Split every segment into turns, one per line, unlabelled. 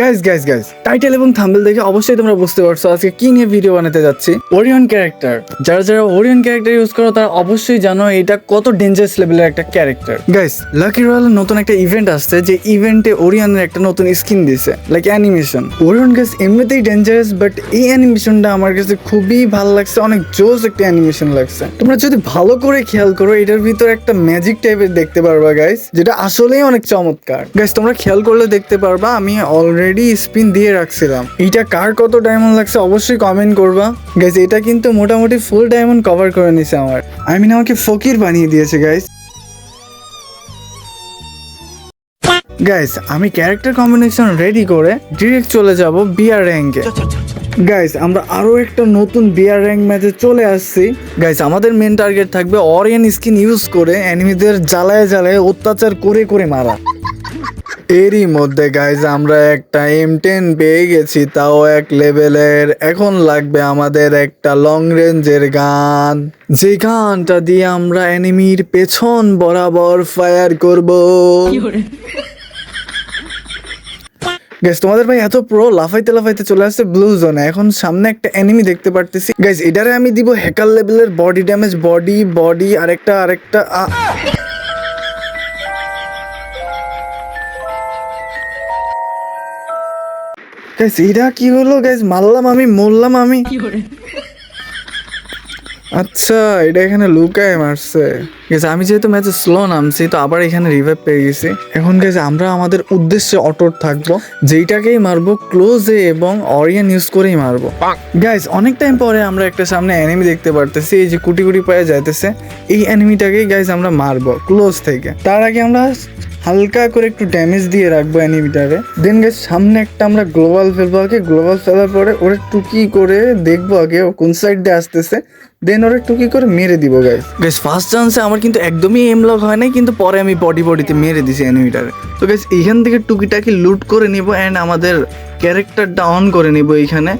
Guys guys guys title এবং thumbnail দেখে অবশ্যই তোমরা বুঝতে পারছ আজকে কি নিয়ে ভিডিও বানাতে যাচ্ছি। ওরিয়ন ক্যারেক্টার যারা যারা ওরিয়ন ক্যারেক্টার ইউজ করো, তারা অবশ্যই জানো এটা কত ডেঞ্জারাস লেভেলের একটা ক্যারেক্টার গাইস লাকি রয়্যালের নতুন একটা ইভেন্ট আসছে, যে ইভেন্টে ওরিয়নের একটা নতুন স্কিন দিছে লাইক অ্যানিমেশন ওরিয়ন গাইস এমনিতেই ডেঞ্জারাস বাট এই অ্যানিমেশনটা আমার কাছে খুবই ভালো লাগছে, অনেক জোস একটা অ্যানিমেশন লাগছে। তোমরা যদি ভালো করে খেয়াল করো, এটার ভিতর একটা ম্যাজিক টাইপের দেখতে পারবা গাইস যেটা আসলেই অনেক চমৎকার। গাইস তোমরা খেয়াল করলে দেখতে পারবা, আমি অলরেডি স্পিন দিয়ে রাখছিলাম। এটা কার কত ডায়মন্ড লাগছে অবশ্যই কমেন্ট করবা। গাইস এটা কিন্তু মোটামুটি ফুল ডায়মন্ড কভার করে নিছে আমার। আই মিন আমাকে ফকির বানিয়ে দিয়েছে গাইস গাইস আমি ক্যারেক্টার কম্বিনেশন রেডি করে ডিরেক্ট চলে যাব বিয়ার র্যাঙ্কে গাইস আমরা আরও একটা নতুন বিয়ার র্যাঙ্ক ম্যাচে চলে আসছি। গাইস আমাদের মেন টার্গেট থাকবে অরিয়ান স্কিন ইউজ করে এনিমিদের জ্বালায় জ্বালায় অত্যাচার করে করে মারা। এরই মধ্যে গাইজ আমরা একটা এম টেন পেয়ে গেছি তাও এক লেভেলের এখন লাগবে আমাদের একটা লং রেঞ্জের গান। যে গানটা দিয়ে আমরা এনিমির পেছন বরাবর ফায়ার করব। গাইজ তোমাদের ভাই এত প্রো লাফাইতে লাফাইতে চলে আসছে ব্লু জোনে এখন সামনে একটা এনিমি দেখতে পারতেছি। গাইজ এটারে আমি দিব হ্যাকার লেভেলের বডি ড্যামেজ বডি বডি আরেকটা আরেকটা গাইস এটা কি হলো গাইস মারলাম আমি মরলাম আমি। আচ্ছা এটা এখানে লুকায় মারছে। গেছে আমি যেহেতু ম্যাচে স্লো নামছি তো আবার এখানে রিভাইভ পেয়ে গেছি। এখন গেছে আমরা আমাদের উদ্দেশ্যে অটট থাকব। যেইটাকেই মারবো ক্লোজে এবং অরিয়ান ইউজ করেই মারবো। গাইস অনেক টাইম পরে আমরা একটা সামনে অ্যানিমি দেখতে পারতেছি এই যে কুটি কুটি পায়ে যাইতেছে। এই অ্যানিমিটাকেই গাইস আমরা মারবো ক্লোজ থেকে। তার আগে আমরা হালকা করে একটু ড্যামেজ দিয়ে রাখব অ্যানিমিটারে দেন গেছে সামনে একটা আমরা গ্লোবাল ফেলব আগে গ্লোবাল ফেলার পরে ওরে টুকি করে দেখব আগে ও কোন সাইড দিয়ে আসতেছে। দেন ওরে টুকি করে মেরে দিব গাইস গাইস ফার্স্ট চান্সে আমার কিন্তু একদমই এম লক হয় নাই, কিন্তু পরে আমি বডি বডিতে মেরে দিছি অ্যানিমিটারে তো গাইস এইখান থেকে টুকিটাকি লুট করে নিব অ্যান্ড আমাদের ক্যারেক্টারটা অন করে নিব এইখানে।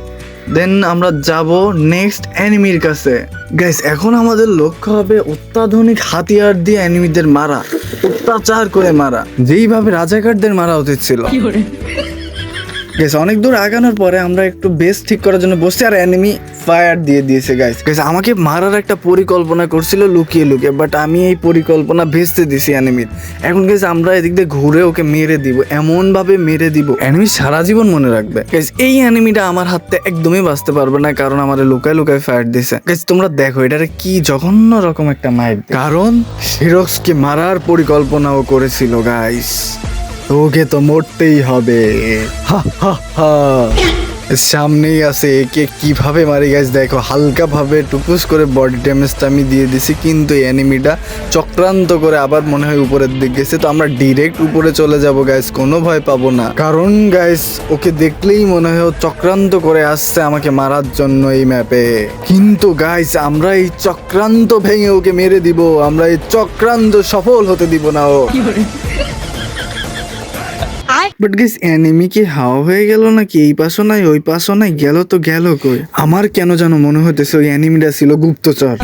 দেন আমরা যাব নেক্সট অ্যানিমির কাছে। গাইস এখন আমাদের লক্ষ্য হবে অত্যাধুনিক হাতিয়ার দিয়ে অ্যানিমিদের মারা। অত্যাচার করে মারা। যেইভাবে রাজাকারদের মারা উচিত ছিল। গাইস অনেক দূর আগানোর পরে আমরা একটু বেস ঠিক করার জন্য বসছি আর এনিমি ফায়ার দিয়ে দিয়েছে গাইস গাইস আমাকে মারার একটা পরিকল্পনা করছিল লুকিয়ে লুকিয়ে বাট আমি এই পরিকল্পনা ভেস্তে দিছি এনিমির এখন গাইস আমরা এদিক দিয়ে ঘুরে ওকে মেরে দিব এমন ভাবে মেরে দিব। এনিমি সারা জীবন মনে রাখবে। গাইস এই এনিমিটা আমার হাতে একদমই বাঁচতে পারবে না কারণ আমার লুকায় লুকায় ফায়ার দিছে। গাইস তোমরা দেখো এটারে কি জঘন্য রকম একটা মাইর কারণ সিরক্সকে মারার পরিকল্পনাও করেছিল গাইস ওকে তো মরতেই হবে। হা হা হা। সামনেই আছে একে কীভাবে মারি গাছ দেখো হালকা ভাবে টুকুস করে বডি ড্যামেজটা আমি দিয়ে দিছি, কিন্তু এনিমিটা চক্রান্ত করে আবার মনে হয় উপরের দিক গেছে। তো আমরা ডিরেক্ট উপরে চলে যাব গাইস কোনো ভয় পাবো না। কারণ গাইস ওকে দেখলেই মনে হয় চক্রান্ত করে আসছে আমাকে মারার জন্য এই ম্যাপে কিন্তু গাইস আমরা এই চক্রান্ত ভেঙে ওকে মেরে দিব, আমরা এই চক্রান্ত সফল হতে দিব না ও। বাট গেস এনিমি কি হাওয়া হয়ে গেল নাকি? এই পাশও নাই ওই পাশও নাই গেল তো গেল কই? আমার কেন যেন মনে হতেছে ওই এনিমিটা ছিল গুপ্তচর।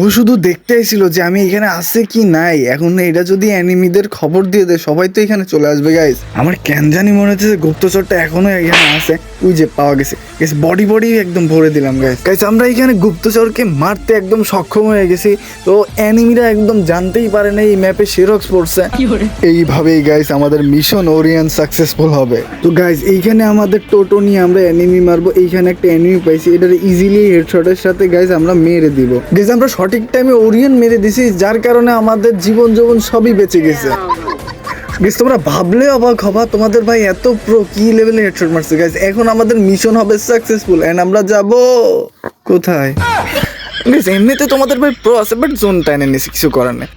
ও শুধু দেখতে ছিল যে আমি এখানে আছে কি নাই। এখন এটা যদি অ্যানিমিদের খবর দিয়ে দেয় সবাই তো এখানে চলে আসবে গাইস আমার কেন জানি মনে হচ্ছে গুপ্তচরটা এখনও এখানে আছে। ওই যে পাওয়া গেছে। গেস বডি বডি একদম ভরে দিলাম গাইস গাইস আমরা এখানে গুপ্তচরকে মারতে একদম সক্ষম হয়ে গেছি। তো অ্যানিমিরা একদম জানতেই পারে না এই ম্যাপে সেরক্স পড়ছে। এইভাবেই গাইস আমাদের মিশন ওরিয়ান সাকসেসফুল হবে। তো গাইস এইখানে আমাদের টোটো নিয়ে আমরা অ্যানিমি মারবো। এইখানে একটা অ্যানিমি পাইছি। এটার ইজিলি হেডশটের সাথে গাইস আমরা মেরে দিব। গাইস আমরা সঠিক টাইমে ওরিয়ান মেরে দিছি, যার কারণে আমাদের জীবন জীবন সবই বেঁচে গেছে। গাইজ তোমরা ভাবলে অবাক হবা, তোমাদের ভাই এত প্রো কি লেভেলে হেডশট মারছে গাইজ এখন আমাদের মিশন হবে সাকসেসফুল এন্ড আমরা যাব কোথায়? গাইজ এমনিতে তোমাদের ভাই প্রো আছে বাট জোন টাইনে নিছে কিছু করার নেই।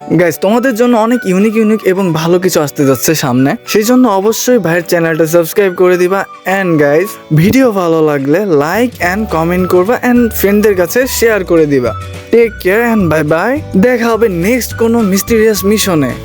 গাইস তোমাদের জন্য অনেক ইউনিক ইউনিক এবং ভালো কিছু আসতে যাচ্ছে সামনে। সেই জন্য অবশ্যই ভাইয়ের চ্যানেলটা সাবস্ক্রাইব করে দিবা। অ্যান্ড গাইজ ভিডিও ভালো লাগলে লাইক অ্যান্ড কমেন্ট করবা অ্যান্ড ফ্রেন্ডদের কাছে শেয়ার করে দিবা। Take care and bye bye দেখা হবে নেক্সট কোনো মিস্টিরিয়াস মিশনে